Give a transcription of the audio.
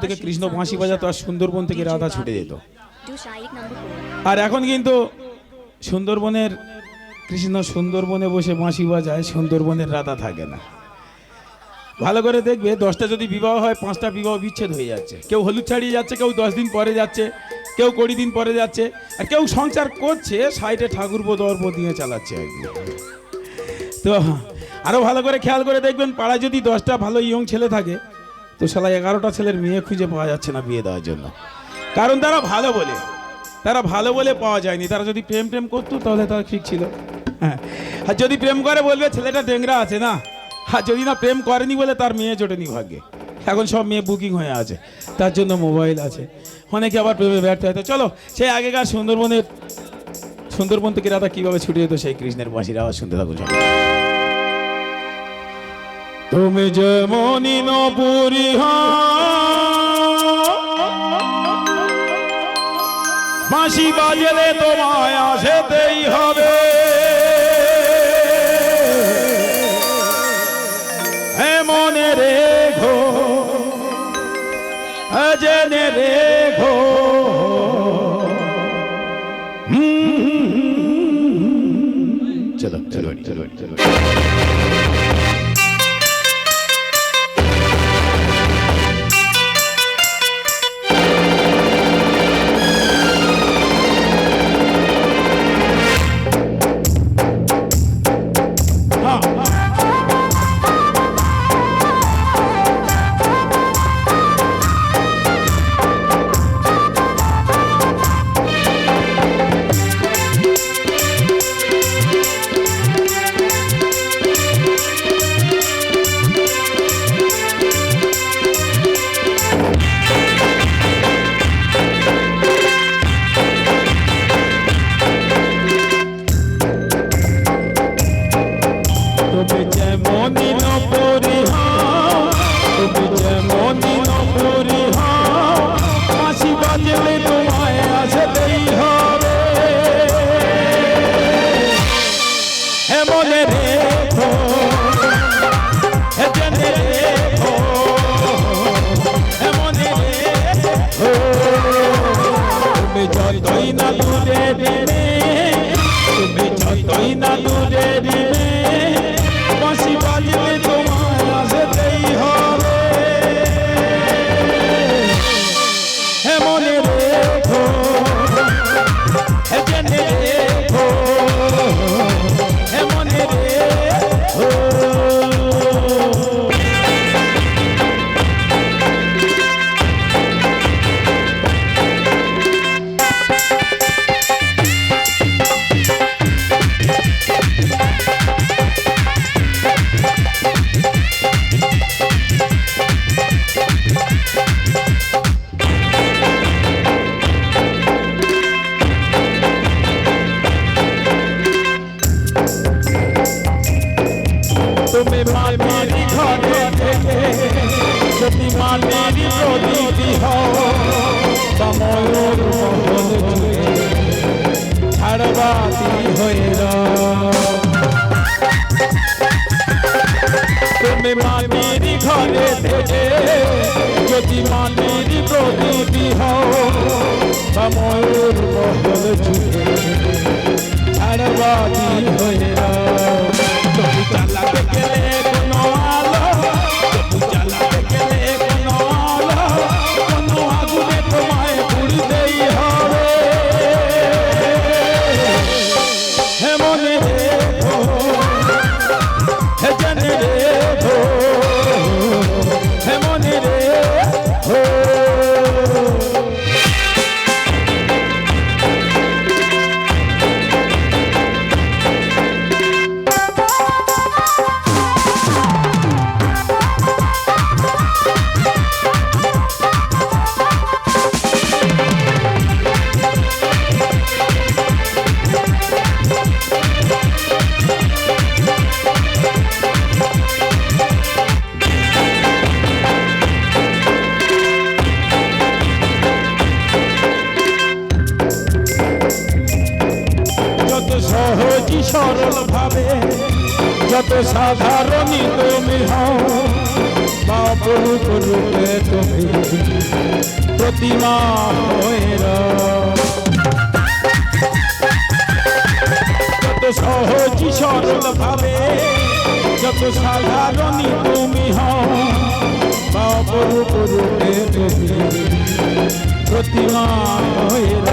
থেকে কৃষ্ণ বাঁশি বাজাতো আর সুন্দরবন থেকে রাধা ছুটে যেত. আর এখন কিন্তু সুন্দরবনের কৃষ্ণ সুন্দরবনে বসে বাঁশি বাজায়, সুন্দরবনের রাধা থাকে না। ভালো করে দেখবে, দশটা যদি বিবাহ হয়, পাঁচটা বিবাহ বিচ্ছেদ হয়ে যাচ্ছে। কেউ হলুদ ছাড়িয়ে যাচ্ছে, কেউ দশ দিন পরে যাচ্ছে, কেউ কুড়ি দিন পরে যাচ্ছে, আর কেউ সংসার করছে, সাইডে ঠাকুর দর্প দিয়ে চালাচ্ছে তো আরও ভালো করে খেয়াল করে দেখবেন, পাড়ায় যদি দশটা ভালো ইয়ং ছেলে থাকে তো সালা এগারোটা ছেলের মেয়ে খুঁজে পাওয়া যাচ্ছে না বিয়ে দেওয়ার জন্য। কারণ তারা ভালো বলে। তারা ভালো বলে পাওয়া যায়নি। তারা যদি প্রেম প্রেম করতো তাহলে তারা ঠিক ছিল। হ্যাঁ। আর যদি প্রেম করে বলবে, ছেলেটা ডেংরা আছে না? আর যদি না প্রেম করেনি বলে তার মেয়ে জোটেনি ভাগ্যে। এখন সব মেয়ে বুকিং হয়ে আছে। তার জন্য মোবাইল আছে। অনেকে আবার প্রেমে ব্যর্থ হয়। তো চলো, সেই আগেকার সুন্দরবনের সুন্দরবন থেকে রাধা কীভাবে ছুটে যেত সেই কৃষ্ণের বাঁশির আওয়াজ শুনতে থাকো চলো তুমি যেমনই নপুরি বাঁশি বাজলে তোমায় আসেতেই হবে। মনে রেখো জেনে রেখো। চলো চলো চলো চলো। जाने তুমি মাটির ঘরে থেকে। যদি মাটির প্রদীপি হও জুড়ে ছাড়বাতি হয়ে তুমি মাটির ঘরে যদি মাটির প্রদীপি সরল ভাবে যত সাধারণই তুমি হও বা অপরূপ রূপে তুমি প্রতিমা। যত সহজ সরল ভাবে যত সাধারণই তুমি হও বা অপরূপ রূপে তুমি প্রতিমা হয়ে।